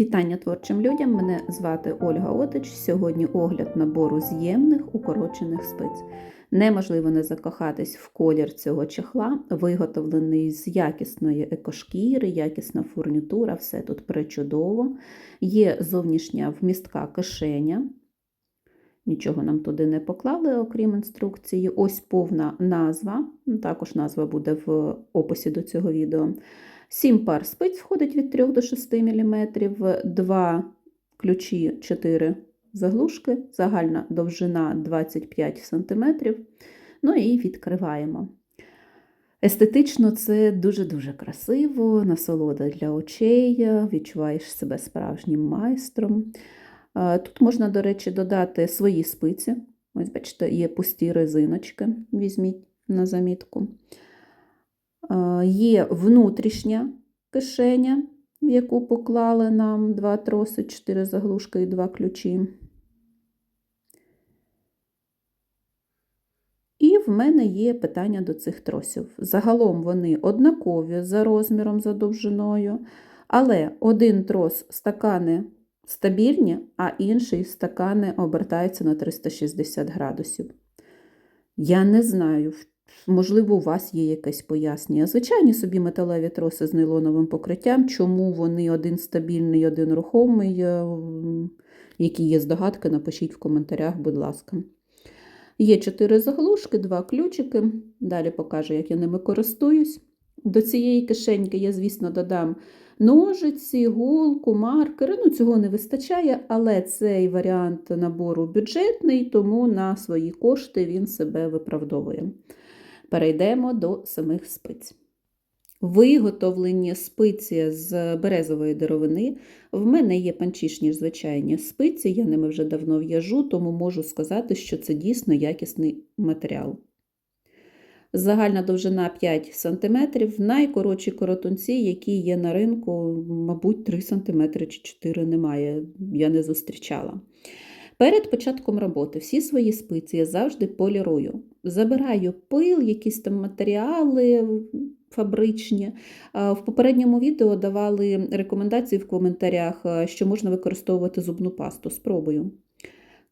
Вітання творчим людям! Мене звати Ольга Отич. Сьогодні огляд набору з'ємних укорочених спиць. Неможливо не закохатись в колір цього чехла, виготовлений з якісної екошкіри, якісна фурнітура, все тут пречудово. Є зовнішня вмістка кишеня. Нічого нам туди не поклали, окрім інструкції. Ось повна назва, також назва буде в описі до цього відео. 7 пар спиць входить від 3 до 6 мм, 2 ключі 4 заглушки, загальна довжина 25 см. Ну і відкриваємо. Естетично це дуже-дуже красиво, насолода для очей, відчуваєш себе справжнім майстром. Тут можна, до речі, додати свої спиці. Ось, бачите, є пусті резиночки, візьміть на замітку. Є внутрішня кишеня, в яку поклали нам два троси, чотири заглушки і два ключі. І в мене є питання до цих тросів. Загалом вони однакові за розміром, за довжиною, але один трос стакани стабільні, а інший стакани обертаються на 360 градусів. Я не знаю, Можливо, у вас є якесь пояснення. Звичайні собі металеві троси з нейлоновим покриттям, чому вони один стабільний, один рухомий, е, які є здогадки, напишіть в коментарях, будь ласка. Є чотири заглушки, два ключики. Далі покажу, як я ними користуюсь. До цієї кишеньки я, звісно, додам ножиці, голку, маркери. Ну, Цього не вистачає, але цей варіант набору бюджетний, тому на свої кошти він себе виправдовує. Перейдемо до самих спиць. Виготовлені спиці з березової деревини. В мене є панчішні звичайні спиці, я ними вже давно в'яжу, тому можу сказати, що це дійсно якісний матеріал. Загальна довжина 5 см, найкоротші коротунці, які є на ринку, мабуть, 3 см чи 4 немає, я не зустрічала. Перед початком роботи всі свої спиці я завжди полірую. Забираю пил, якісь там матеріали фабричні. В попередньому відео давали рекомендації в коментарях, що можна використовувати зубну пасту. Спробую.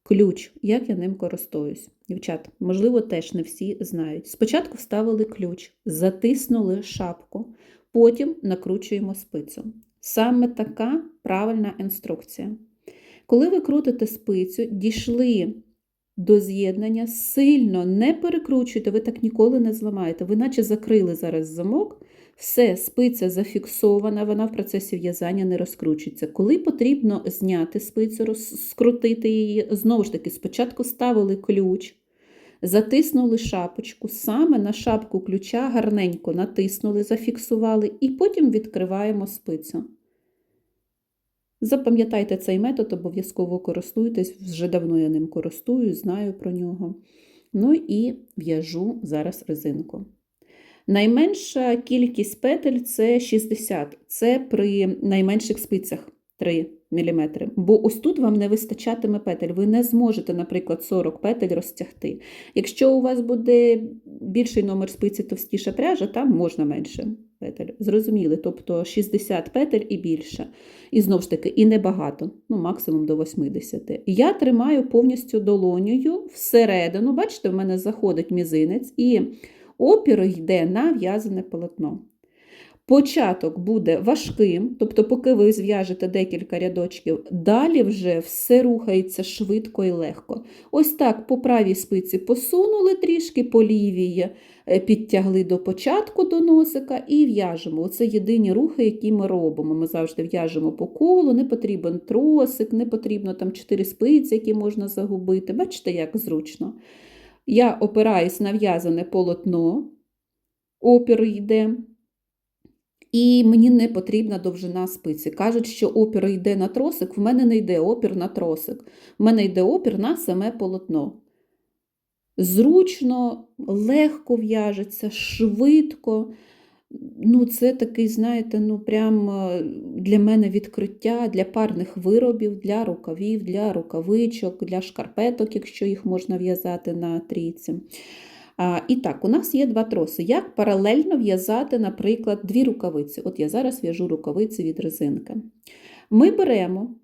Ключ, як я ним користуюсь. Дівчат, можливо, теж не всі знають. Спочатку вставили ключ, затиснули шапку, потім накручуємо спицю. Саме така правильна інструкція. Коли ви крутите спицю, дійшли до з'єднання, сильно не перекручуйте, ви так ніколи не зламаєте. Ви наче закрили зараз замок, все, спиця зафіксована, вона в процесі в'язання не розкручується. Коли потрібно зняти спицю, скрутити її, знову ж таки, спочатку ставили ключ. Затиснули шапочку, саме на шапку ключа гарненько натиснули, зафіксували, і потім відкриваємо спицю. Запам'ятайте цей метод, обов'язково користуйтесь, вже давно я ним користуюсь, знаю про нього. Ну і в'яжу зараз резинку. Найменша кількість петель це 60, це при найменших спицях 3 мм. Бо ось тут вам не вистачатиме петель. Ви не зможете, наприклад, 40 петель розтягти. Якщо у вас буде більший номер спиці товстіша пряжа, там можна менше петель. Зрозуміли, тобто 60 петель і більше. І знову ж таки, і небагато, ну максимум до 80. Я тримаю повністю долонею всередину, бачите, в мене заходить мізинець, і опір йде на в'язане полотно. Початок буде важким, тобто, поки ви зв'яжете декілька рядочків, далі вже все рухається швидко і легко. Ось так по правій спиці посунули трішки, по лівій е, підтягли до початку до носика і в'яжемо. Оце єдині рухи, які ми робимо. Ми завжди в'яжемо по колу, не потрібен тросик, не потрібно там чотири спиці, які можна загубити. Бачите, як зручно. Я опираюсь на в'язане полотно, опір йде. І мені не потрібна довжина спиці. Кажуть, що опір йде на тросик, в мене не йде опір на тросик. В мене йде опір на саме полотно. Зручно, легко в'яжеться, швидко. Ну, Це такий, знаєте, ну прям е, для мене відкриття для парних виробів, для рукавів, для рукавичок, для шкарпеток, якщо їх можна в'язати на трійці. І так, у нас є два троси. Як паралельно в'язати, наприклад, дві рукавиці. От я зараз в'яжу рукавиці від резинки. Ми беремо,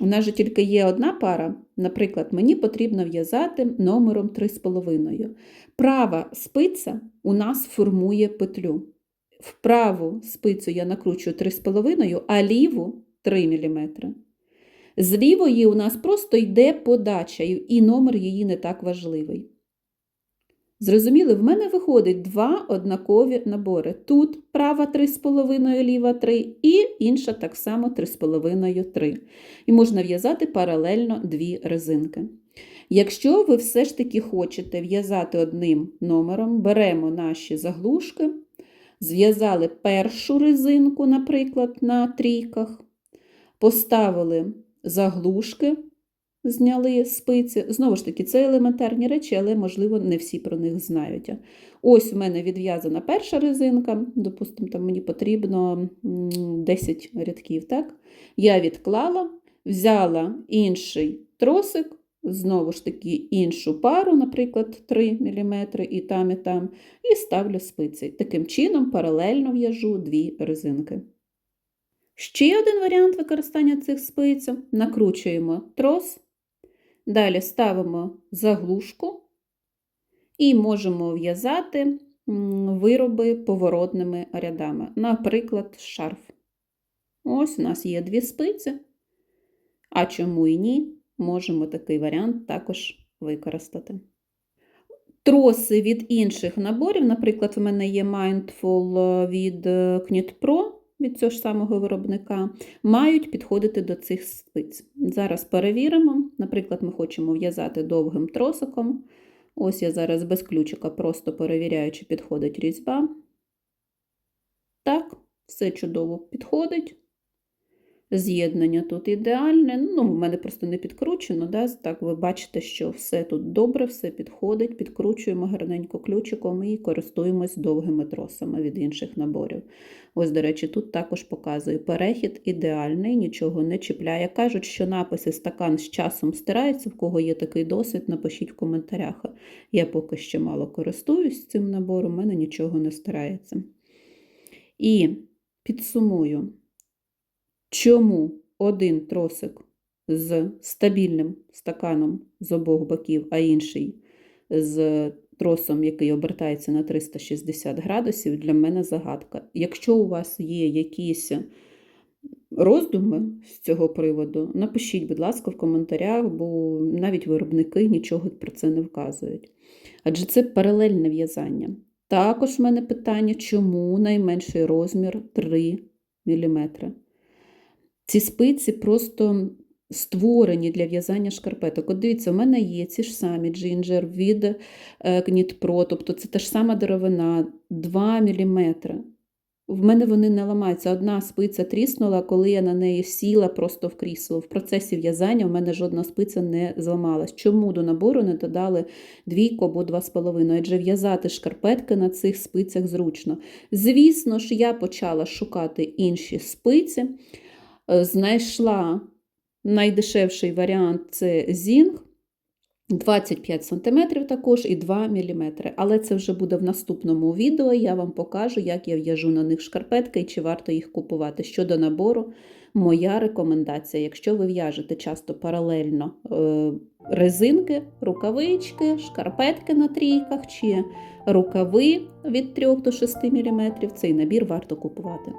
у нас же тільки є одна пара, наприклад, мені потрібно в'язати номером 3,5. Права спиця у нас формує петлю. В праву спицю я накручую 3,5, а ліву 3 мм. З лівої у нас просто йде подача, і номер її не так важливий. Зрозуміли, в мене виходить два однакові набори. Тут права 3,5, ліва 3 і інша так само 3,5 3. І можна в'язати паралельно дві резинки. Якщо ви все ж таки хочете в'язати одним номером, беремо наші заглушки, зв'язали першу резинку, наприклад, на трійках, поставили заглушки, зняли спиці. Знову ж таки, це елементарні речі, але, можливо, не всі про них знають. Ось у мене відв'язана перша резинка, допустимо, там мені потрібно 10 рядків. так? Я відклала, взяла інший тросик, знову ж таки, іншу пару, наприклад, 3 мм, і там, і там, і ставлю спиці. Таким чином, паралельно в'яжу дві резинки. Ще один варіант використання цих спиць. Накручуємо трос, далі ставимо заглушку і можемо в'язати вироби поворотними рядами, наприклад, шарф. Ось у нас є дві спиці, а чому і ні, можемо такий варіант також використати. Троси від інших наборів, наприклад, в мене є Mindful від Knit Pro від цього ж самого виробника, мають підходити до цих спиць. Зараз перевіримо. Наприклад, ми хочемо в'язати довгим тросиком. Ось я зараз без ключика просто перевіряю, чи підходить різьба. Так, все чудово підходить. З'єднання тут ідеальне. Ну, в мене просто не підкручено. Да? Так, ви бачите, що все тут добре, все підходить, підкручуємо гарненько ключиком і користуємось довгими тросами від інших наборів. Ось, до речі, тут також показую перехід ідеальний, нічого не чіпляє. Кажуть, що написи стакан з часом стирається, в кого є такий досвід, напишіть в коментарях. Я поки ще мало користуюсь цим набором, у мене нічого не стирається. І підсумую. Чому один тросик з стабільним стаканом з обох боків, а інший з тросом, який обертається на 360 градусів, для мене загадка. Якщо у вас є якісь роздуми з цього приводу, напишіть, будь ласка, в коментарях, бо навіть виробники нічого про це не вказують. Адже це паралельне в'язання. Також в мене питання, чому найменший розмір 3 мм. Ці спиці просто створені для в'язання шкарпеток. От дивіться, у мене є ці ж самі джинджер від е, Knit Pro, тобто це та ж сама деревина 2 мм. В мене вони не ламаються. Одна спиця тріснула, коли я на неї сіла просто в крісло. В процесі в'язання в мене жодна спиця не зламалась. Чому до набору не додали двійку або два з половиною? Адже в'язати шкарпетки на цих спицях зручно. Звісно ж, я почала шукати інші спиці. Е, знайшла найдешевший варіант це зінг. 25 см також і 2 мм. Але це вже буде в наступному відео. Я вам покажу, як я в'яжу на них шкарпетки і чи варто їх купувати. Щодо набору, моя рекомендація: якщо ви в'яжете часто паралельно е, резинки, рукавички, шкарпетки на трійках чи рукави від 3 до 6 мм, цей набір варто купувати.